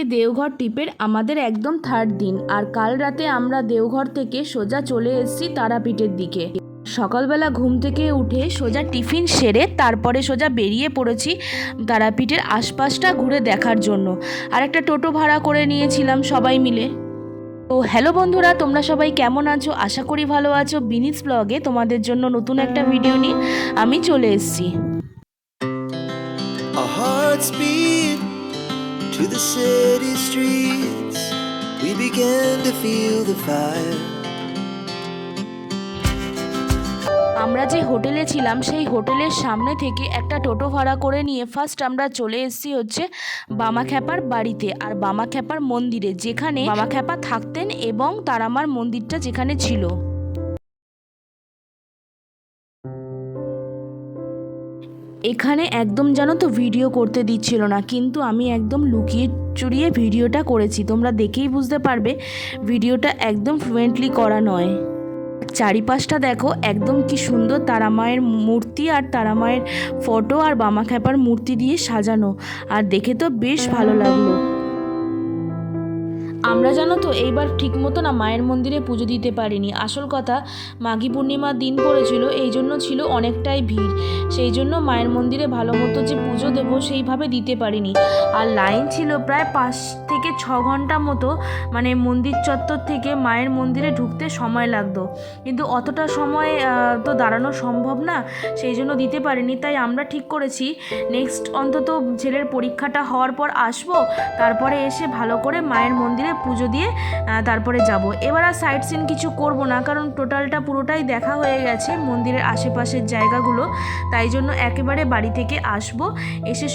আজকে দেওঘর ট্রিপের আমাদের একদম থার্ড দিন। আর কাল রাতে আমরা দেওঘর থেকে সোজা চলে এসেছি তারাপীঠের দিকে। সকালবেলা ঘুম থেকে উঠে সোজা টিফিন সেরে তারপরে সোজা বেরিয়ে পড়েছি তারাপীঠের আশপাশটা ঘুরে দেখার জন্য। আর একটা টোটো ভাড়া করে নিয়েছিলাম সবাই মিলে। তো হ্যালো বন্ধুরা, তোমরা সবাই কেমন আছো? আশা করি ভালো আছো। বিনিস ব্লগে তোমাদের জন্য নতুন একটা ভিডিও নিয়ে আমি চলে এসেছি। To the city streets. We began to feel the fire. আমরা যে হোটেলে ছিলাম, সেই হোটেলের সামনে থেকে একটা টোটো ভাড়া করে নিয়ে ফার্স্ট আমরা চলে এসেছি হচ্ছে বামাখ্যাপার বাড়িতে আর বামাখ্যাপার মন্দিরে, যেখানে বামাখ্যাপা থাকতেন এবং তারামার মন্দিরটা যেখানে ছিল এখানে একদম জানো তো ভিডিও করতে দিচ্ছিল না, কিন্তু আমি একদম লুকিয়ে চুরিয়ে ভিডিওটা করেছি। তোমরা দেখেই বুঝতে পারবে, ভিডিওটা একদম ফ্লুয়েন্টলি করা নয়। চারিপাশটা দেখো, একদম কি সুন্দর তারা মায়ের মূর্তি আর তারা মায়ের ফটো আর বামা খ্যাপার মূর্তি দিয়ে সাজানো। আর দেখে তো বেশ ভালো লাগল। আমরা জানো তো, এইবার ঠিক মতো না মায়ের মন্দিরে পুজো দিতে পারিনি। আসল কথা, মাঘী পূর্ণিমার দিন পড়েছিল এই জন্য ছিল অনেকটাই ভিড়। সেই জন্য মায়ের মন্দিরে ভালো মতো যে পুজো দেবো, সেইভাবে দিতে পারিনি। আর লাইন ছিল প্রায় পাঁচ থেকে ছ ঘণ্টা মতো মানে মন্দির চত্বর থেকে মায়ের মন্দিরে ঢুকতে সময় লাগতো। কিন্তু অতটা সময় তো দাঁড়ানো সম্ভব না সেই জন্য দিতে পারিনি। তাই আমরা ঠিক করেছি, নেক্সট অন্তত ছেলের পরীক্ষাটা হওয়ার পর আসব, তারপরে এসে ভালো করে মায়ের মন্দিরে পুজো দিয়ে তারপরে যাব। এবার আর সাইট সিন কিছু করব না, কারণ টোটালটা পুরোটাই দেখা হয়ে গেছে মন্দিরের আশেপাশের জায়গাগুলো। তাই জন্য একেবারে বাড়ি থেকে আসব, এসে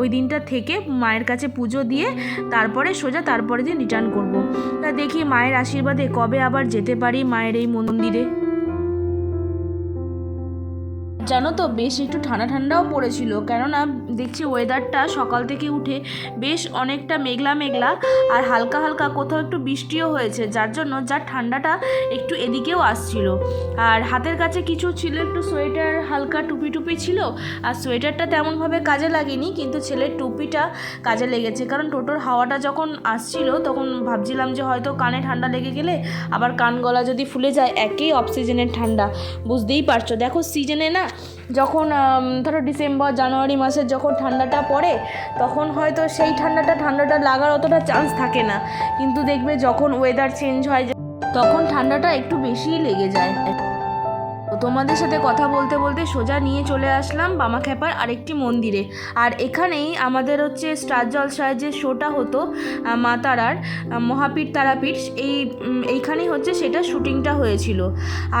ওই দিনটা থেকে মায়ের কাছে পুজো দিয়ে, তারপরে সোজা তারপরে দিন রিটার্ন করব। তা দেখি মায়ের আশীর্বাদে কবে আবার যেতে পারি মায়ের এই মন্দিরে? জানো তো, বেশ একটু ঠান্ডা ঠান্ডাও পড়েছিল। কেননা দেখছি ওয়েদারটা সকাল থেকে উঠে বেশ অনেকটা মেঘলা মেঘলা আর হালকা হালকা কোথাও একটু বৃষ্টিও হয়েছে, যার জন্য যার ঠান্ডাটা একটু এদিকেও আসছিল। আর হাতের কাছে কিছু ছিল, একটু সোয়েটার হালকা টুপি টুপি ছিল, আর সোয়েটারটা তেমনভাবে কাজে লাগেনি, কিন্তু ছেলের টুপিটা কাজে লেগেছে। কারণ টোটোর হাওয়াটা যখন আসছিল, তখন ভাবছিলাম যে হয়তো কানে ঠান্ডা লেগে গেলে আবার কান গলা যদি ফুলে যায়, একই অক্সিজেনের ঠান্ডা। বুঝতেই পারছ, দেখো সিজনে না যখন ধরো ডিসেম্বর, জানুয়ারি মাসে যখন ঠান্ডাটা পড়ে, তখন হয়তো সেই ঠান্ডাটা ঠান্ডাটা লাগার অতটা চান্স থাকে না। কিন্তু দেখবে যখন ওয়েদার চেঞ্জ হয় তখন ঠান্ডাটা একটু বেশিই লেগে যায়। তোমাদের সাথে কথা বলতে বলতে সোজা নিয়ে চলে আসলাম বামাখ্যাপার আরেকটি মন্দিরে। আর এখানেই আমাদের হচ্ছে স্টার জলসায় যে শোটা হতো মা তারার মহাপীঠ তারাপীঠ, এই এইখানেই হচ্ছে সেটা শুটিংটা হয়েছিল।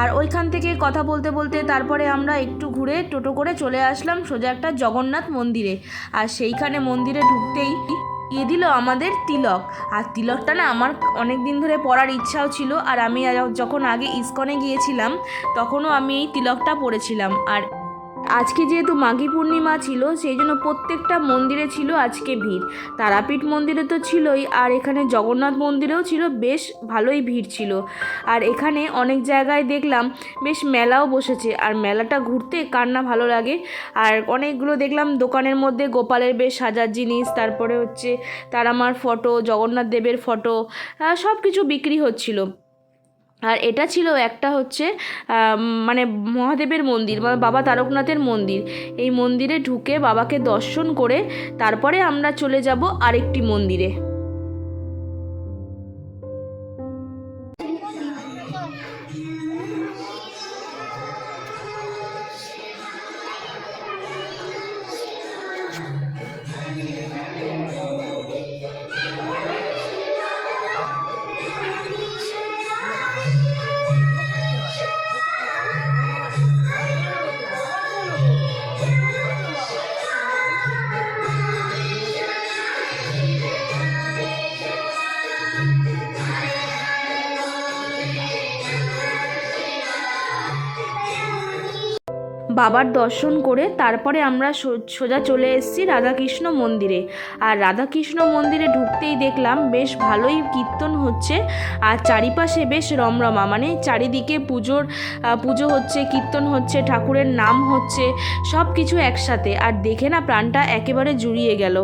আর ওইখান থেকে কথা বলতে বলতে তারপরে আমরা একটু ঘুরে টোটো করে চলে আসলাম সোজা একটা জগন্নাথ মন্দিরে। আর সেইখানে মন্দিরে ঢুকতেই দিয়ে দিল আমাদের তিলক। আর তিলকটা না আমার অনেক দিন ধরে পড়ার ইচ্ছাও ছিল। আর আমি যখন আগে ইস্কনে গিয়েছিলাম, তখনও আমি এই তিলকটা পড়েছিলাম। আর আজকে যেহেতু মাঘী পূর্ণিমা ছিল, সেই জন্য প্রত্যেকটা মন্দিরে ছিল আজকে ভিড়। তারাপীঠ মন্দিরে তো ছিলই, আর এখানে জগন্নাথ মন্দিরেও ছিল, বেশ ভালোই ভিড় ছিল। আর এখানে অনেক জায়গায় দেখলাম, বেশ মেলাও বসেছে, আর মেলাটা ঘুরতে কার না ভালো লাগে। আর অনেকগুলো দেখলাম দোকানের মধ্যে গোপালের বেশ সাজার জিনিস, তারপরে হচ্ছে তারামার ফটো, জগন্নাথ দেবের ফটো সব কিছু বিক্রি হচ্ছিল। আর এটা ছিল একটা হচ্ছে মানে মহাদেবের মন্দির বা বাবা তারকনাথের মন্দির। এই মন্দিরে ঢুকে বাবাকে দর্শন করে তারপরে আমরা চলে যাব আরেকটি মন্দিরে। বাবার দর্শন করে তারপরে আমরা সোজা চলে এসেছি রাধাকৃষ্ণ মন্দিরে। আর রাধাকৃষ্ণ মন্দিরে ঢুকতেই দেখলাম বেশ ভালোই কীর্তন হচ্ছে আর চারিপাশে বেশ রমরমা। মানে চারিদিকে পুজোর পুজো হচ্ছে, কীর্তন হচ্ছে, ঠাকুরের নাম হচ্ছে সব কিছু একসাথে। আর দেখে না প্রাণটা একেবারে জুড়িয়ে গেল।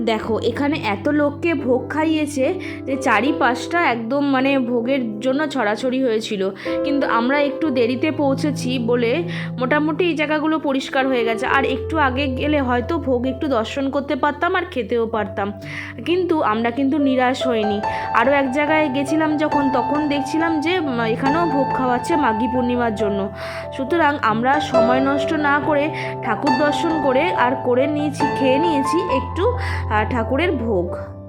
দেখো, এখানে এত লোককে ভোগ খাইয়েছে যে চারিপাশটা একদম মানে ভোগের জন্য ছড়াছড়ি হয়েছিল। কিন্তু আমরা একটু দেরিতে পৌঁছেছি বলে মোটামুটি এই জায়গাগুলো পরিষ্কার হয়ে গেছে। আর একটু আগে গেলে হয়তো ভোগ একটু দর্শন করতে পারতাম আর খেতেও পারতাম। কিন্তু আমরা কিন্তু নিরাশ হইনি। আরও এক জায়গায় গেছিলাম যখন, তখন দেখছিলাম যে এখানেও ভোগ খাওয়াচ্ছে মাঘী পূর্ণিমার জন্য। সুতরাং আমরা সময় নষ্ট না করে ঠাকুর দর্শন করে আর করে নিয়েছি, খেয়ে নিয়েছি একটু ঠাকুরের ভোগ।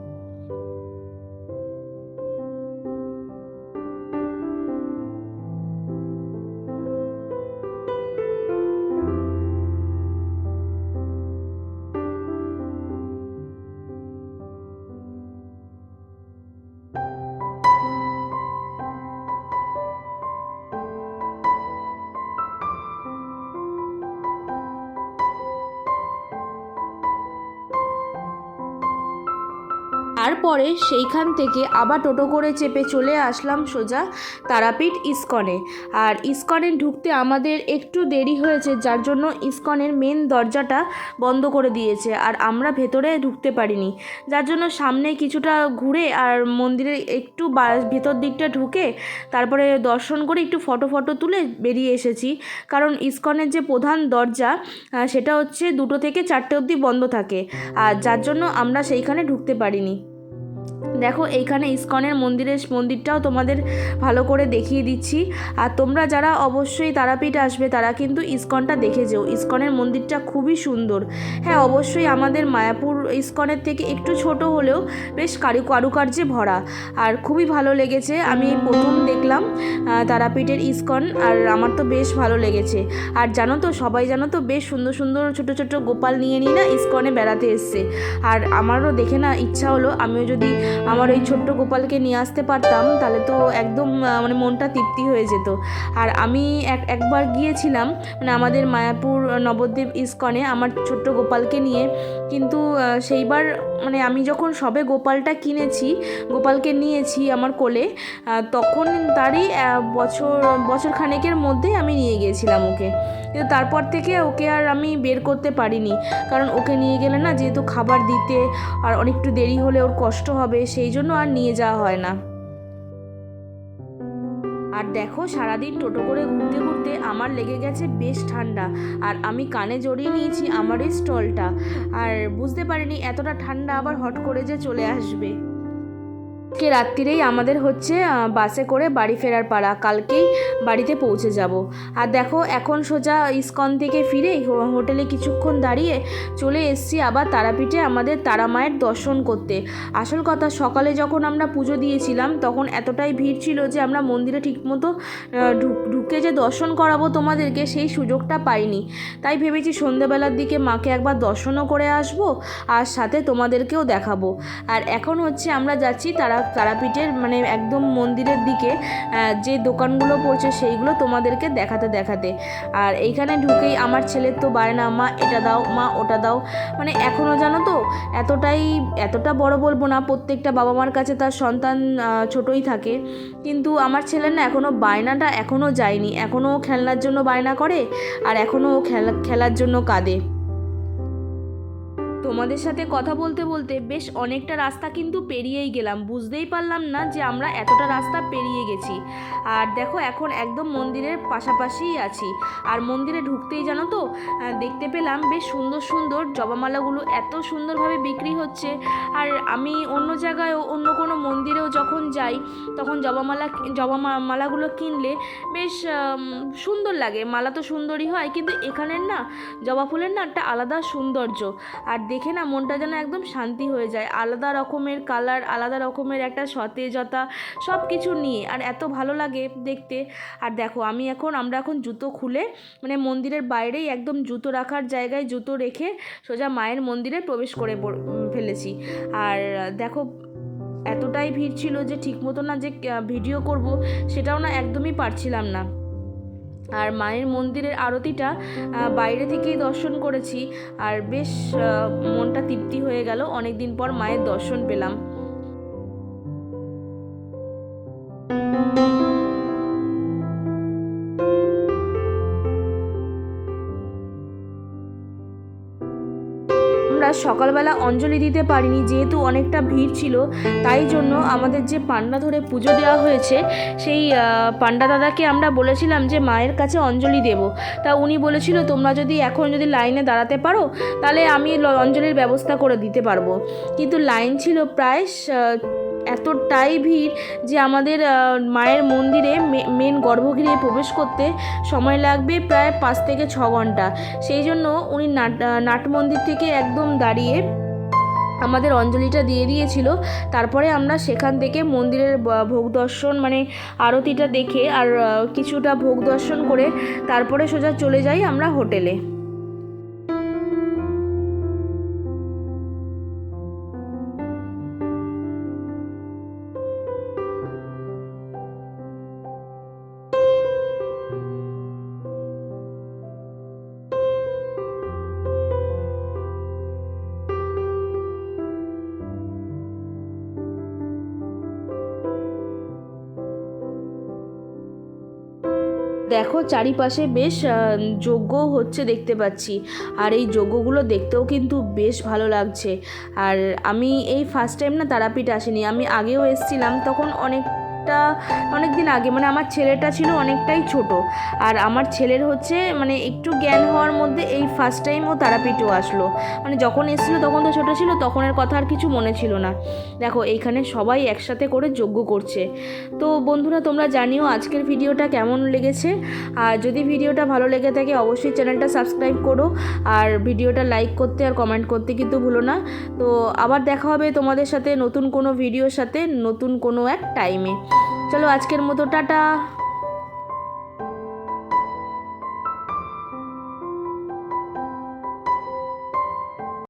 তারপরে সেইখান থেকে আবার টোটো করে চেপে চলে আসলাম সোজা তারাপীঠ ইস্কনে। আর ইস্কনে ঢুকতে আমাদের একটু দেরি হয়েছে, যার জন্য ইস্কনের মেন দরজাটা বন্ধ করে দিয়েছে আর আমরা ভেতরে ঢুকতে পারিনি। যার জন্য সামনে কিছুটা ঘুরে আর মন্দিরের একটু ভেতর দিকটা ঢুকে তারপরে দর্শন করে একটু ফটো ফটো তুলে বেরিয়ে এসেছি। কারণ ইস্কনের যে প্রধান দরজা সেটা হচ্ছে দুটো থেকে চারটে অবধি বন্ধ থাকে। আর যার জন্য আমরা সেইখানে ঢুকতে পারিনি। দেখো, এইখানে ইস্কনের মন্দিরের মন্দিরটাও তোমাদের ভালো করে দেখিয়ে দিচ্ছি। আর তোমরা যারা অবশ্যই তারাপীঠ আসবে, তারা কিন্তু ইস্কনটা দেখে যেও। ইস্কনের মন্দিরটা খুবই সুন্দর। হ্যাঁ অবশ্যই আমাদের মায়াপুর ইস্কনের থেকে একটু ছোট হলেও বেশ কারু, কারুকার্যে ভরা। আর খুবই ভালো লেগেছে। আমি প্রথম দেখলাম তারাপীঠের ইস্কন, আর আমার তো বেশ ভালো লেগেছে। আর জানো তো, সবাই জানো তো, বেশ সুন্দর সুন্দর, ছোট ছোট গোপাল নিয়ে নিয়ে না ইস্কনে বেড়াতে এসছে। আর আমারও দেখে না ইচ্ছা হলো, আমিও যদি আমার ওই ছোট্ট গোপালকে নিয়ে আসতে পারতাম, তাহলে তো একদম মানে মনটা তৃপ্তি হয়ে যেত। আর আমি এক, একবার গিয়েছিলাম মানে আমাদের মায়াপুর নবদ্বীপ ইস্কনে আমার ছোট্ট গোপালকে নিয়ে। কিন্তু সেইবার মানে আমি যখন সবে গোপালটা কিনেছি, গোপালকে নিয়েছি আমার কোলে তখন তারই বছর বছর খানেকের মধ্যেই আমি নিয়ে গিয়েছিলাম ওকে। কিন্তু তারপর থেকে ওকে আর আমি বের করতে পারিনি। কারণ ওকে নিয়ে গেলে না যেহেতু খাবার দিতে আর অনেকটু দেরি হলে ওর কষ্ট হবে, সেই জন্য আর নিয়ে যাওয়া হয় না। আর দেখো, সারাদিন টোটো করে ঘুরতে ঘুরতে আমার লেগে গেছে বেশ ঠান্ডা। আর আমি কানে জড়িয়ে নিয়েছি আমার এই স্টলটা। আর বুঝতে পারিনি এতটা ঠান্ডা আবার হট করে যে চলে আসবে। আজকে রাত্রিরেই আমাদের হচ্ছে বাসে করে বাড়ি ফেরার পাড়া কালকেই বাড়িতে পৌঁছে যাব। আর দেখো, এখন সোজা ইস্কন থেকে ফিরে হোটেলে কিছুক্ষণ দাঁড়িয়ে চলে এসেছি আবার তারাপীঠে আমাদের তারা মায়ের দর্শন করতে। আসল কথা, সকালে যখন আমরা পুজো দিয়েছিলাম, তখন এতটাই ভিড় ছিল যে আমরা মন্দিরে ঠিকমতো ঢুকে যে দর্শন করাবো তোমাদেরকে, সেই সুযোগটা পাইনি। তাই ভেবেছি সন্ধ্যেবেলার দিকে মাকে একবার দর্শনও করে আসব, আর সাথে তোমাদেরকেও দেখাবো। আর এখন হচ্ছে আমরা যাচ্ছি তারা তারাপীঠের মানে একদম মন্দিরের দিকে যে দোকানগুলো পড়ছে সেইগুলো তোমাদেরকে দেখাতে দেখাতে। আর এইখানে ঢুকেই আমার ছেলের তো বায়না, মা, এটা দাও, মা, ওটা দাও। মানে এখনও জানো তো, এতটাই, এতটা বড় বলব না, প্রত্যেকটা বাবা মার কাছে তার সন্তান ছোটই থাকে। কিন্তু আমার ছেলের না এখনও বায়নাটা এখনও যায়নি। এখনও খেলনার জন্য বায়না করে, আর এখনও খেলা, খেলার জন্য কাঁদে। তোমাদের সাথে কথা বলতে বলতে বেশ অনেকটা রাস্তা কিন্তু পেরিয়েই গেলাম। বুঝতেই পারলাম না যে আমরা এতটা রাস্তা পেরিয়ে গেছি। আর দেখো, এখন একদম মন্দিরের পাশাপাশিই আছি। আর মন্দিরে ঢুকতেই জানো তো দেখতে পেলাম বেশ সুন্দর সুন্দর জবামালাগুলো এত সুন্দরভাবে বিক্রি হচ্ছে। আর আমি অন্য জায়গায়ও, অন্য কোনো মন্দিরেও যখন যাই, তখন জবামালা জবা মালাগুলো কিনলে বেশ সুন্দর লাগে। মালা তো সুন্দরই হয়, কিন্তু এখানের না, জবা ফুলের না একটা আলাদা সৌন্দর্য। আর দেখে না মনটা যেন একদম শান্তি হয়ে যায়। আলাদা রকমের কালার আলাদা রকমের একটা সতেজতা সব কিছু নিয়ে। আর এত ভালো লাগে দেখতে। আর দেখো, আমি এখন, আমরা এখন জুতো খুলে মানে মন্দিরের বাইরেই একদম জুতো রাখার জায়গায় জুতো রেখে সোজা মায়ের মন্দিরে প্রবেশ করে ফেলেছি। আর দেখো, এতটাই ভিড় ছিল যে ঠিক মতো না যে ভিডিও করব, সেটাও না একদমই পারছিলাম না। আর মায়ের মন্দিরের আরতিটা বাইরে থেকেই দর্শন করেছি। আর বেশ মনটা তৃপ্তি হয়ে গেল। অনেক দিন পর মায়ের দর্শন পেলাম। সকালবেলা অঞ্জলি দিতে পারিনি, যেহেতু অনেকটা ভিড় ছিল, তাই জন্য আমাদের যে পান্ডা ধরে পুজো দেওয়া হয়েছে, সেই পান্ডা দাদাকে আমরা বলেছিলাম যে মায়ের কাছে অঞ্জলি দেব। তা উনি বলেছিল, তোমরা যদি এখন যদি লাইনে দাঁড়াতে পারো, তাহলে আমি অঞ্জলির ব্যবস্থা করে দিতে পারব। কিন্তু লাইন ছিল প্রায় এতটাই ভিড় যে আমাদের মায়ের মন্দিরে মেন গর্ভগৃহে প্রবেশ করতে সময় লাগবে প্রায় পাঁচ থেকে ছ ঘণ্টা। সেই জন্য উনি নাট নাট মন্দির থেকে একদম দাঁড়িয়ে আমাদের অঞ্জলিটা দিয়ে দিয়েছিল। তারপরে আমরা সেখান থেকে মন্দিরের ভোগ দর্শন মানে আরতিটা দেখে আর কিছুটা ভোগ দর্শন করে তারপরে সোজা চলে যাই আমরা হোটেলে। দেখো, চারিপাশে বেশ যোগ্য হচ্ছে দেখতে পাচ্ছি। আর এই যজ্ঞগুলো দেখতেও কিন্তু বেশ ভালো লাগছে। আর আমি এই ফার্স্ট টাইম না তারাপীঠ আসিনি। আমি আগেও এসেছিলাম, তখন অনেকটা অনেক দিন আগে মানে আমার ছেলেটা ছিল অনেকটাই ছোট। আর আমার ছেলের হচ্ছে মানে একটু জ্ঞান হওয়ার মধ্যে এই ফার্স্ট টাইম ও তারাপীঠও আসলো। মানে যখন এসেছিল তখন তো ছোটো ছিল তখনের কথা আর কিছু মনে ছিল না। দেখো এইখানে সবাই একসাথে করে যজ্ঞ করছে। তো বন্ধুরা, তোমরা জানিও আজকের ভিডিওটা কেমন লেগেছে। আর যদি ভিডিওটা ভালো লেগে থাকে, অবশ্যই চ্যানেলটা সাবস্ক্রাইব করো। আর ভিডিওটা লাইক করতে আর কমেন্ট করতে কিন্তু ভুলো না। তো আবার দেখা হবে তোমাদের সাথে নতুন কোনো ভিডিওর সাথে, নতুন কোনো এক টাইমে চলো আজকের মতো টাটা।